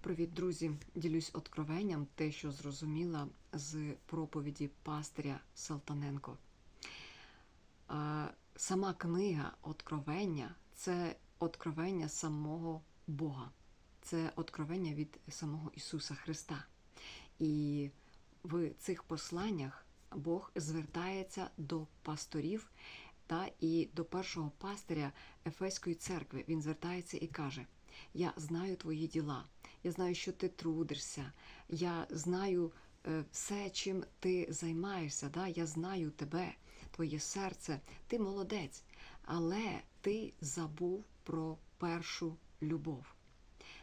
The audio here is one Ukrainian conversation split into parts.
Привіт, друзі! Ділюсь откровенням, те, що зрозуміла з проповіді пастиря Салтаненко. Сама книга Откровення це откровення самого Бога, це откровення від самого Ісуса Христа. І в цих посланнях Бог звертається до пасторів та і до першого пастиря Ефеської церкви. Він звертається і каже: Я знаю твої діла, я знаю, що ти трудишся, я знаю е, все, чим ти займаєшся. Да? Я знаю тебе, твоє серце, ти молодець, але ти забув про першу любов.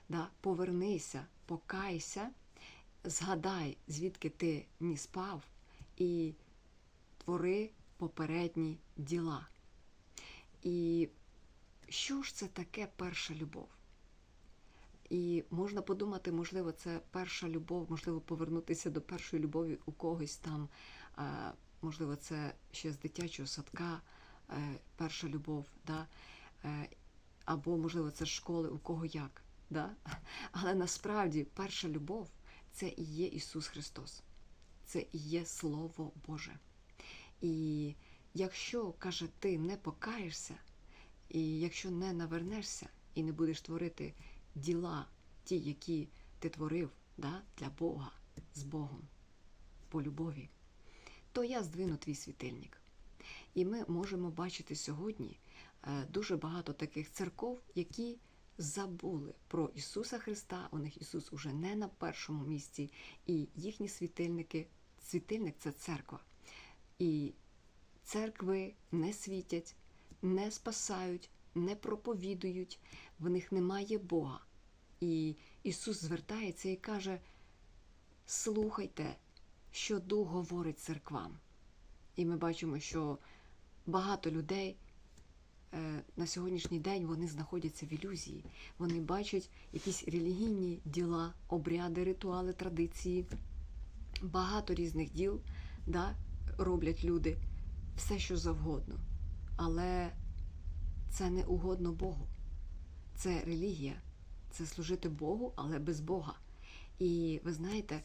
Да? Повернися, покайся, згадай, звідки ти не спав, і твори попередні діла. І що ж це таке перша любов? І можна подумати, можливо, це перша любов, можливо, повернутися до першої любові у когось там, можливо, це ще з дитячого садка, е, перша любов, да? Е, або, можливо, це з школи, у кого як. Да? Але насправді перша любов це і є Ісус Христос, це і є Слово Боже. І якщо, каже, ти не покаєшся, і якщо не навернешся і не будеш творити діла, ті, які ти творив да, для Бога, з Богом, по любові, то я здвину твій світильник. І ми можемо бачити сьогодні е, дуже багато таких церков, які забули про Ісуса Христа. У них Ісус уже не на першому місці, і їхні світильники, світильник це церква. І церкви не світять, не спасають, не проповідують, в них немає Бога. І Ісус звертається і каже: слухайте, що Дух говорить церквам. І ми бачимо, що багато людей е, на сьогоднішній день вони знаходяться в ілюзії. Вони бачать якісь релігійні діла, обряди, ритуали, традиції, багато різних діл да, роблять люди, все що завгодно. Але це не угодно Богу. Це релігія, це служити Богу, але без Бога. І ви знаєте,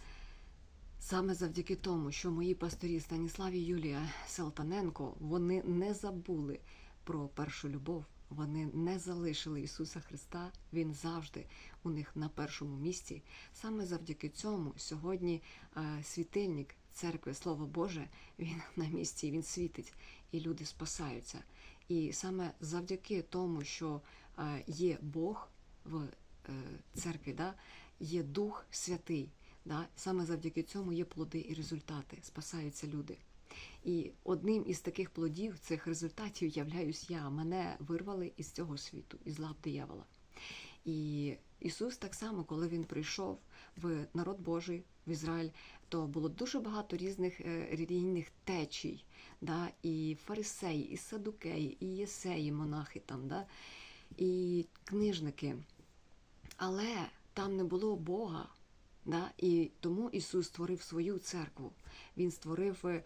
саме завдяки тому, що мої пасторі Станіслав і Юлія Салтаненко вони не забули про першу любов, вони не залишили Ісуса Христа. Він завжди у них на першому місці. Саме завдяки цьому сьогодні е, світильник церкви, Слово Боже, він на місці, він світить, і люди спасаються. І саме завдяки тому, що є Бог в е, церкві, да, є Дух Святий, да, саме завдяки цьому є плоди і результати, спасаються люди. І одним із таких плодів, цих результатів являюсь я. Мене вирвали із цього світу, із лап диявола. І Ісус так само, коли Він прийшов в народ Божий, в Ізраїль, то було дуже багато різних е, релігійних течій, да, і фарисеї, і садукеї, і єсеї, монахи там, да, і книжники. Але там не було Бога. Да, І тому Ісус створив свою церкву. Він створив е,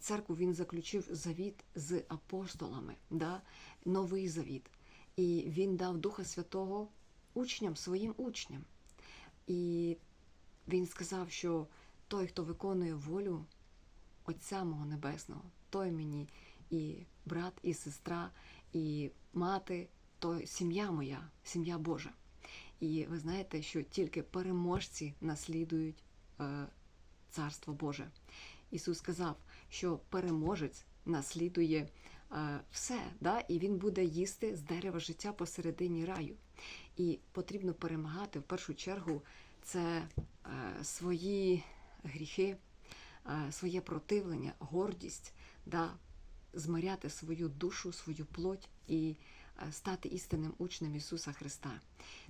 церкву, Він заключив завіт з апостолами, да, новий завіт. І Він дав Духа Святого учням, своїм учням. І Він сказав, що той, хто виконує волю Отця мого Небесного, той мені і брат, і сестра, і мати, то сім'я моя, сім'я Божа. І ви знаєте, що тільки переможці наслідують е, Царство Боже. Ісус сказав, що переможець наслідує е, все, да? і Він буде їсти з дерева життя посередині раю. І потрібно перемагати в першу чергу це е, свої гріхи, е, своє противлення, гордість, да? змиряти свою душу, свою плоть і стати істинним учнем Ісуса Христа.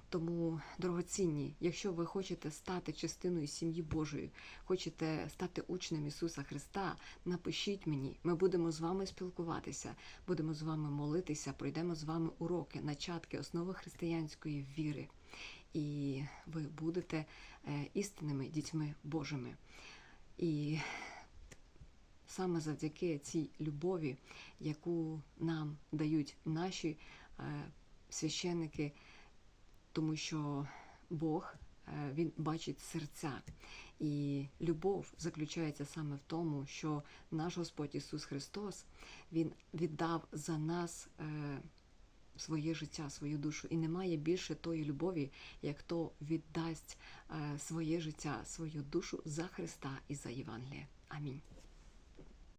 Тому, дорогоцінні, якщо ви хочете стати частиною сім'ї Божої, хочете стати учнем Ісуса Христа, напишіть мені, ми будемо з вами спілкуватися, будемо з вами молитися, пройдемо з вами уроки, начатки, основи християнської віри. І ви будете е, істинними дітьми Божими. І саме завдяки цій любові, яку нам дають наші е, священники, тому що Бог е, Він бачить серця. І любов заключається саме в тому, що наш Господь Ісус Христос Він віддав за нас е, своє життя, свою душу. І немає більше тої любові, як хто віддасть своє життя, свою душу за Христа і за Євангеліє. Амінь.